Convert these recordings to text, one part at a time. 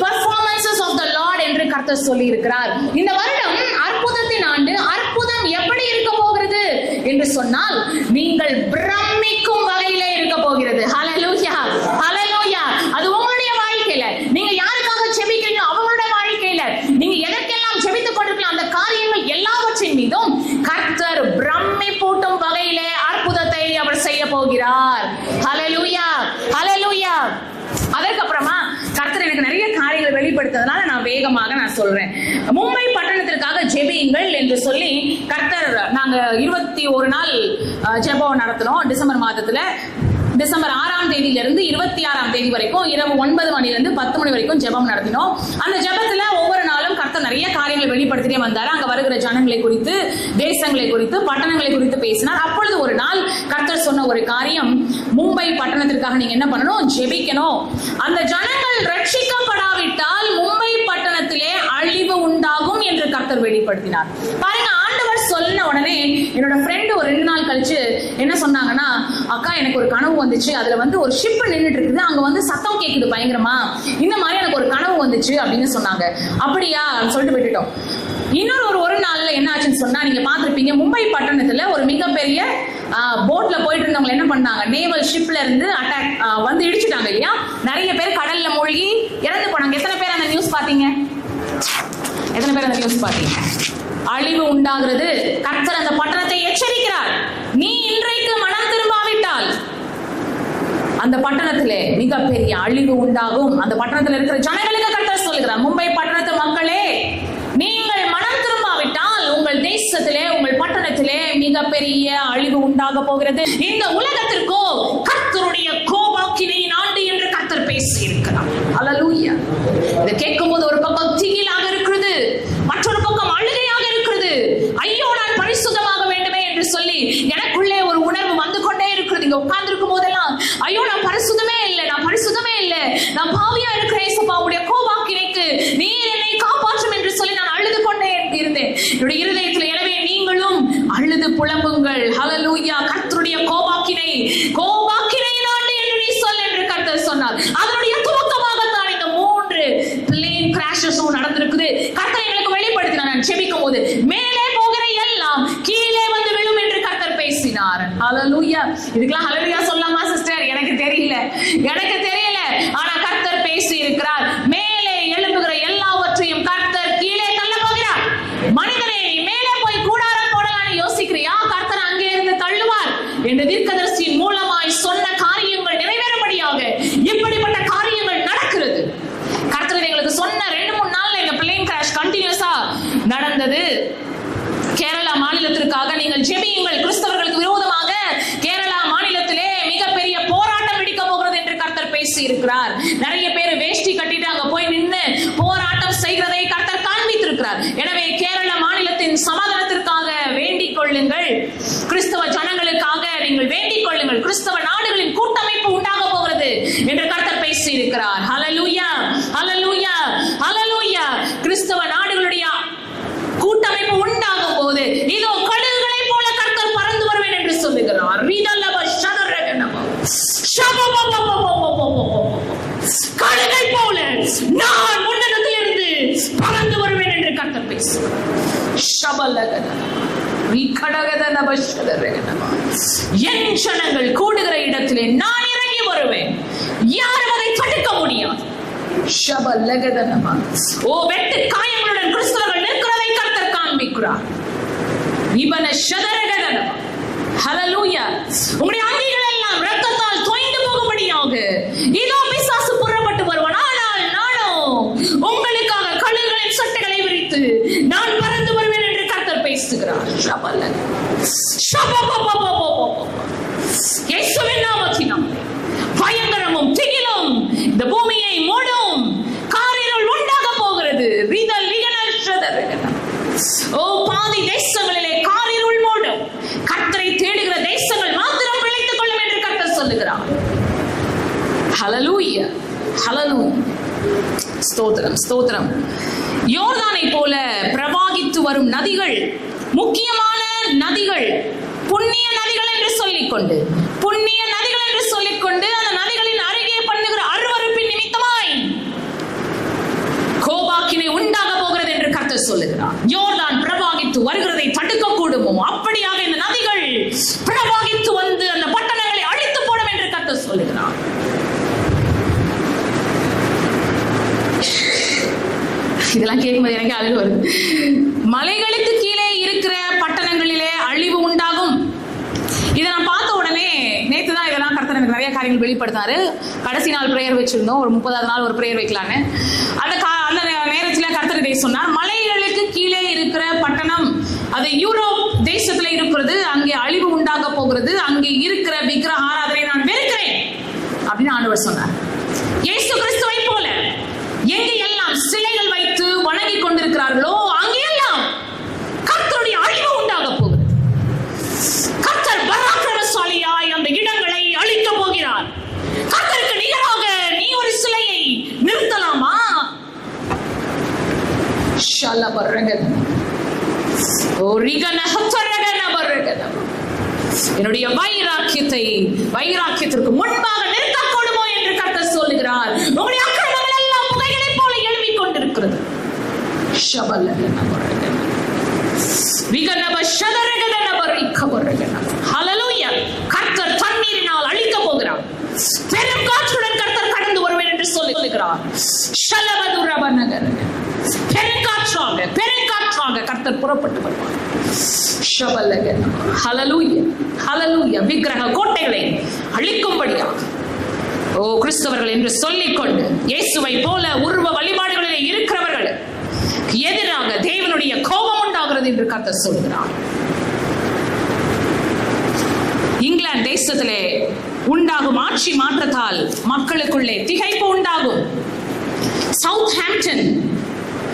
Performances of the Lord என்று கர்த்தர் சொல்லி இருக்கிறார் இந்த வருடம் அற்புதத்தின் ஆண்டு அற்புதம் எப்படி இருக்க போகிறது? என்று சொன்னால் நீங்கள் பிரம் காரியங்கள் நான் வேகமாக நான் சொல்றேன். மும்பை பட்டணத்திற்காக ஜெபியுங்கள் என்று சொல்லி கர்த்தர் நாங்க இருபத்தி ஒரு நாள் ஜெபம் நடத்தினோம். டிசம்பர் மாதத்துல டிசம்பர் ஆறாம் தேதியில இருந்து இருபத்தி ஆறாம் தேதி வரைக்கும் இரவு ஒன்பது மணிலிருந்து பத்து மணி வரைக்கும் ஜெபம் நடத்தினோம். அந்த ஜெபத்துல ஒவ்வொரு நாளும் கர்த்தர் நிறைய காரியங்களை வெளிப்படுத்திட்டே வந்தாரு. அங்க வருகிற ஜனங்களை குறித்து தேசங்களை குறித்து பட்டணங்களை குறித்து பேசினார். அப்பொழுது ஒரு நாள் கர்த்தர் சொன்ன ஒரு காரியம் மும்பை பட்டணத்திற்காக நீங்க என்ன பண்ணணும்? ஜெபிக்கணும். அந்த ஜனங்கள் ரட்சிக்கப்படாவிட்டால் மும்பை பட்டணத்திலே அழிவு உண்டாகும் என்று கர்த்தர் வெளிப்படுத்தினார். பாருங்க ஆண்டவர் சொன்ன உடனே என்னோட ஃப்ரெண்டு ஒரு ரெண்டு நாள் கழிச்சு என்ன சொன்னாங்கன்னா அக்கா எனக்கு ஒரு கனவு வந்துச்சு. அதுல வந்து ஒரு ஷிப் நின்றுட்டு இருக்குது. அங்க வந்து சத்தம் கேக்குது பயங்கரமா. இந்த மாதிரி எனக்கு ஒரு கனவு வந்துச்சு அப்படின்னு சொன்னாங்க. அப்படியா? சொல்லிட்டு விட்டுட்டோம். இன்னொரு ஒரு ஒரு நாள்ல என்ன ஆச்சுன்னு சொன்னா நீங்க பாத்திருப்பீங்க மும்பை பட்டணத்துல ஒரு மிகப்பெரிய போட்ல போயிட்டு இருந்தவங்க என்ன பண்ணாங்க? நேவல் ஷிப்ல இருந்து அட்டாக் வந்து இடிச்சிட்டாங்க இல்லையா? நிறைய பேர் கடல்ல மூழ்கி இறந்து போனாங்க. எத்தனை பேர் அந்த நியூஸ் பாத்தீங்க எத்தனை பேர் அந்த நியூஸ் பாத்தீங்க அழிவு உண்டாகிறது. கர்த்தர் அந்த பட்டணத்தை எச்சரிக்கிறார். நீ இன்றைக்கு மனம் திரும்பாவிட்டால் அந்த பட்டணத்திலே மிகப்பெரிய அழிவு உண்டாகும். அந்த பட்டணத்தில் இருக்கிற ஜனங்களுக்கு கர்த்தர் சொல்லுகிறார். மும்பை பட்டணத்து மக்களே நீங்கள் மனம் திரும்பாவிட்டால் உங்கள் தேசத்திலே உங்கள் பட்டணத்திலே மிகப்பெரிய அழிவு உண்டாக போகிறது. இந்த உலகத்திற்கோ கர்த்தருடைய கோபாக்கினை ஆண்டு என்று கர்த்தர் பேசி இருக்கிறார் அல்லூயா இதை கேட்கும் போது ஒரு பக்கம் இதுக்கெல்லாம் ஹலரியா இருக்கிறார் நிறைய பேர் என் ஜனங்கள் கூடுகிற இடத்திலே நான் இறங்கி வருவேன். யாரும் அதை தடுக்க முடியாது. ஷபலகதனவ. ஓ வெட்டு காயங்களுடன் கிறிஸ்தவர்கள் நிற்கிறதை கர்த்தர் காண்பிக்கிறார். இவன ஷதரகதனவ. ஹalleluya உங்களுடைய அங்கிகள் எல்லாம் ரத்தத்தால் தோய்ந்து போகும்படியாக இதோ பிசாசு புறப்பட்டு வருவான். ஆனால் நானோ உங்களுக்காக கழுகுகளின் சட்டைகளை விரித்து நான் பறந்து பேசுகிறார் ஷபலக. இயேசுவின் நாமத்தினாலே. பயங்கரமும் திகிலும் இந்த பூமியை மூடும். காரிருள் உண்டாக போகிறது. ரிதல் லிகனல் ஓ பாதி தேசங்களிலே காரிருள் மூடும். கர்த்தரை தேடுகிற தேசங்கள் மாத்திரம் பிழைத்துக் கொள்ளும் என்று கர்த்தர் சொல்லுகிறார். ஹலலூய ஹalleluya. ஸ்தோத்திரம் ஸ்தோத்திரம். யோர்தானை போல பிரவாகித்து வரும் நதிகள் முக்கியமான நதிகள் புண்ணிய நதிகள் என்று சொல்லிக்கொண்டு புண்ணிய நதிகள் என்று சொல்லிக்கொண்டு அந்த நதிகளின் அருகே பண்ணுகிற அருவருப்பின் நிமித்தமாய் சொல்லுகிறார். யோர்தான் பிரவாகித்து வருகிறதை தடுக்க கூடுமோ அப்படியாக இந்த நதிகள் பிரவாகித்து வந்து அந்த பட்டணங்களை அழித்து போடும் என்று கத்த சொல்லுகிறார். இதெல்லாம் கேட்கும்போது எனக்கு அழுகு வருது. மலைகளுக்கு கீழே இருக்கிற பட்டணங்களிலே அழிவு உண்டாகும். இதை நான் பார்த்த உடனே நேத்து தான் இதெல்லாம் கருத்தர் எனக்கு நிறைய காரியங்கள் வெளிப்படுத்தினாரு. கடைசி நாள் பிரேயர் வச்சிருந்தோம். ஒரு முப்பதாவது நாள் ஒரு பிரேயர் வைக்கலான்னு. அந்த கா அந்த நே- நேரத்துல கர்த்தர் இதை சொன்னார். மலைகளுக்கு கீழே இருக்கிற பட்டணம் அது யூரோப் தேசத்துல இருக்கிறது அங்கே அழிவு உண்டாக போகிறது அங்கே இருக்கிற விக்கிரக ஆராதனை நான் வெறுக்கிறேன் அப்படின்னு ஆண்டவர் சொன்னார். இயேசு கிறிஸ்துவை போல எங்கே எல்லாம் சிலைகள் வைத்து வணங்கி கொண்டிருக்கிறார்களோ ஷலபரகத. ஓ ரிகன ஹத்தரகன பரகத. என்னுடைய வைராக்கியத்தை வைராக்கியத்திற்கு முன்பாக நிறுத்தக்கூடுமோ என்று கத்த சொல்லுகிறார். உங்களுடைய அக்கிரமங்கள் எல்லாம் புகைகளைப் போல எழும்பிக் கொண்டிருக்கிறது கர்த்தர் தண்ணீரினால் போகிறார். பெரும் காற்றுடன் கர்த்தர் கடந்து வருவேன் என்று சொல்லுகிறார். ஷலபதுரபநகரக. பெருங்காற்றாக பெருங்காற்றாக கர்த்தர் புறப்பட்டு வருவார் ஷபலகன. ஹலலூய ஹalleluya. விக்கிரக கோட்டைகளை அழிக்கும்படியாக ஓ கிறிஸ்தவர்கள் என்று சொல்லிக்கொண்டு இயேசுவை போல உருவ வழிபாடுகளிலே இருக்கிறவர்கள் எதிராக தேவனுடைய கோபம் உண்டாகிறது என்று கத்த சொல்கிறார் இங்கிலாந்து தேசத்திலே உண்டாகும் ஆட்சி மாற்றத்தால் மக்களுக்குள்ளே திகைப்பு உண்டாகும் சவுத் ஹாம்ப்டன்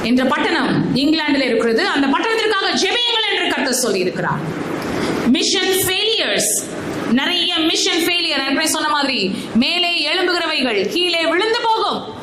என்ற பட்டணம் இங்கிலாந்தில் இருக்கிறது. அந்த பட்டணத்திற்காக ஜெபியுங்கள் என்று கர்த்தர் சொல்லி இருக்கிறார் மிஷன் ஃபெயிலியர்ஸ் நிறைய மிஷன் ஃபெயிலியர் சொன்ன மாதிரி மேலே எழும்புகிறவைகள் கீழே விழுந்து போகும்.